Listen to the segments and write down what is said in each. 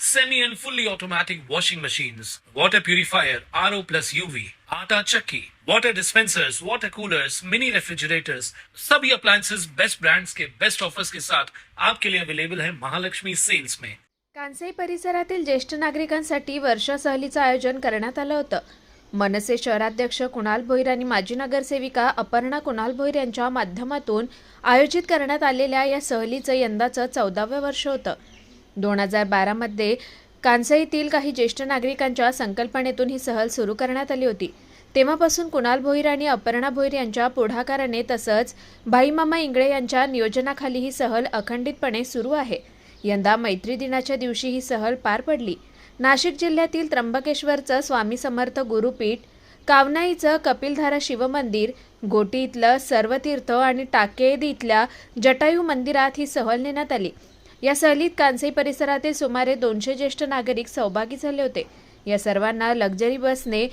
semi and fully automatic washing machines, water purifier, RO plus UV, आटा चक्की, water dispensers, water coolers, mini refrigerators, सभी appliances. Best brands के best offers के साथ आपके लिए अवेलेबल है महालक्ष्मी सेल्स में कांसाई परिसरातील ज्येष्ठ नागरिकांसाठी वर्षा सहलीचं आयोजन करण्यात आलं होतं. मनसे शहराध्यक्ष कुणाल भोईर आणि माजी नगरसेविका अपर्णा कुणाल भोईर यांच्या माध्यमातून आयोजित करण्यात आलेल्या या सहलीचं यंदाचं चौदावं वर्ष होतं. दोन हजार बारामध्ये कांसईतील काही ज्येष्ठ नागरिकांच्या संकल्पनेतून ही सहल सुरू करण्यात आली होती. तेव्हापासून कुणाल भोईर आणि अपर्णा भोईर यांच्या पुढाकाराने तसंच भाईमामा इंगळे यांच्या नियोजनाखाली ही सहल अखंडितपणे सुरू आहे. यंदा मैत्री दिनाच्या दिवशी ही सहल पार पडली. नाशिक जिल्ह्यातील त्र्यंबकेश्वरचं स्वामी समर्थ गुरुपीठ कावनाईचं कपिलधारा शिवमंदिर गोटी इथलं सर्वतीर्थ आणि टाकेद इथल्या जटायू मंदिरात ही सहल नेण्यात आली. या सहलीत कांसई परिसरातील सुमारे दोनशे ज्येष्ठ नागरिक सहभागी झाले होते. या सर्वांना लक्झरी बसने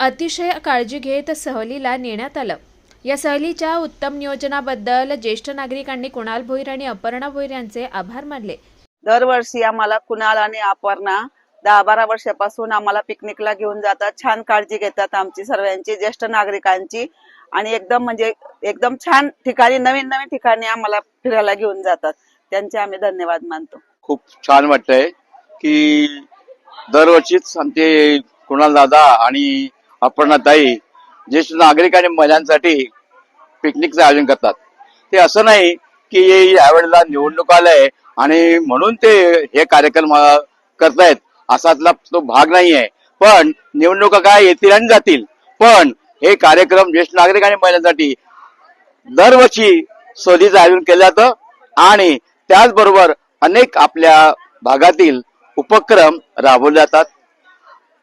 अतिशय काळजी घेत सहलीला नेण्यात आलं. या सहलीच्या उत्तम नियोजनाबद्दल ज्येष्ठ नागरिकांनी कुणाल भोईर आणि अपर्णा भोईर यांचे आभार मानले. दरवर्षी आम्हाला कुणाल आणि अपर्णा दहा बारा वर्षापासून आम्हाला पिकनिकला घेऊन जातात. छान काळजी घेतात आमची सर्वांची ज्येष्ठ नागरिकांची. आणि एकदम म्हणजे एकदम छान ठिकाणी नवीन नवीन ठिकाणी आम्हाला फिरायला घेऊन जातात. त्यांचे आम्ही धन्यवाद मानतो. खूप छान वाटतंय की दरवर्षीच आमचे कुणाल दादा आणि अपर्णाताई ज्येष्ठ नागरिक आणि महिलांसाठी पिकनिकचं आयोजन करतात. ते असं नाही की यावेळेला निवडणूक आलंय आणि म्हणून ते हे कार्यक्रम करतायत असातला तो भाग नाहीये. पण निवडणुका काय येतील आणि जातील. पण हे कार्यक्रम ज्येष्ठ नागरिक आणि महिलांसाठी दरवर्षी सहलीचं आयोजन केलं जातं आणि त्याचबरोबर अनेक आपल्या भागातील उपक्रम राबवले जातात.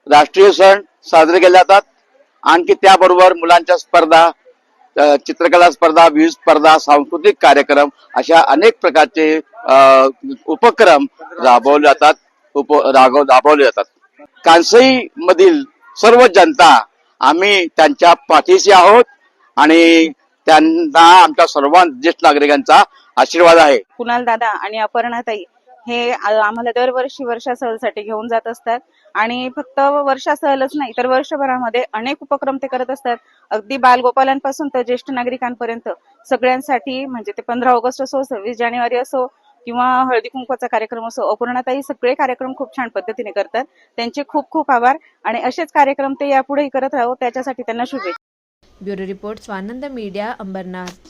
राष्ट्रीय सण साजरे केले जातात. आणखी त्याबरोबर मुलांच्या स्पर्धा चित्रकला स्पर्धा विविध स्पर्धा सांस्कृतिक कार्यक्रम अशा अनेक प्रकारचे उपक्रम राबवले जातात उप राबव राबवले जातात. कांसई मधील सर्व जनता आम्ही त्यांच्या पाठीशी आहोत आणि त्यांना आमच्या सर्वांत ज्येष्ठ नागरिकांचा आशीर्वाद आहे. कुणाल दादा आणि अपर्णाताई हे आम्हाला दरवर्षी वर्षा सहलसाठी घेऊन जात असतात. आणि फक्त वर्षा सहलच नाही तर वर्षभरामध्ये अनेक उपक्रम ते करत असतात. अगदी बालगोपालांपासून तर ज्येष्ठ नागरिकांपर्यंत सगळ्यांसाठी म्हणजे ते पंधरा ऑगस्ट असो सव्वीस जानेवारी असो किंवा हळदी कुंकवाचा कार्यक्रम असो अपूर्णाताई सगळे कार्यक्रम खूप छान पद्धतीने करतात. त्यांचे खूप खूप आभार. आणि असेच कार्यक्रम ते यापुढेही करत राहू त्याच्यासाठी त्यांना शुभेच्छा. Bureau report Swanand media Ambernath.